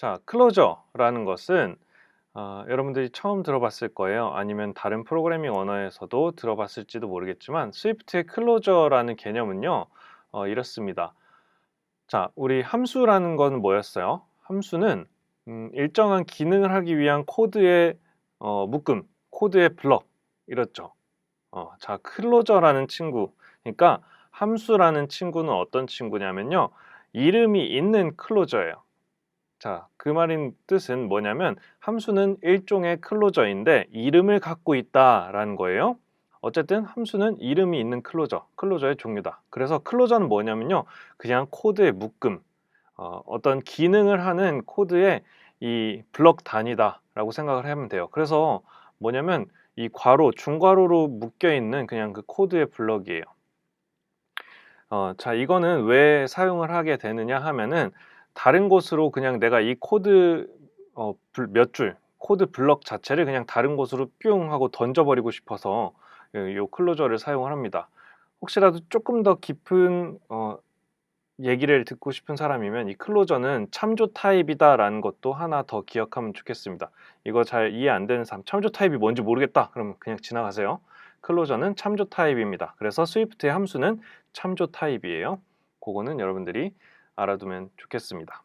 자, 클로저라는 것은 어, 여러분들이 처음 들어봤을 거예요. 아니면 다른 프로그래밍 언어에서도 들어봤을지도 모르겠지만 스위프트의 클로저라는 개념은요. 어, 이렇습니다. 자, 우리 함수라는 건 뭐였어요? 함수는 음, 일정한 기능을 하기 위한 코드의 어, 묶음, 코드의 블럭 이렇죠. 어, 자, 클로저라는 친구. 그러니까 함수라는 친구는 어떤 친구냐면요. 이름이 있는 클로저예요. 자, 그 말인 뜻은 뭐냐면 함수는 일종의 클로저인데 이름을 갖고 있다라는 거예요. 어쨌든 함수는 이름이 있는 클로저, 클로저의 종류다. 그래서 클로저는 뭐냐면요. 그냥 코드의 묶음, 어, 어떤 기능을 하는 코드의 이 블럭 단위다라고 생각을 하면 돼요. 그래서 뭐냐면 이 괄호, 중괄호로 묶여 있는 그냥 그 코드의 블럭이에요. 어, 자, 이거는 왜 사용을 하게 되느냐 하면은 다른 곳으로 그냥 내가 이 코드 어, 몇 줄, 코드 블럭 자체를 그냥 다른 곳으로 뿅 하고 던져버리고 싶어서 이 클로저를 사용을 합니다. 혹시라도 조금 더 깊은 어, 얘기를 듣고 싶은 사람이면 이 클로저는 참조 타입이다라는 것도 하나 더 기억하면 좋겠습니다. 이거 잘 이해 안 되는 사람, 참조 타입이 뭔지 모르겠다. 그러면 그냥 지나가세요. 클로저는 참조 타입입니다. 그래서 스위프트의 함수는 참조 타입이에요. 그거는 여러분들이 알아두면 좋겠습니다.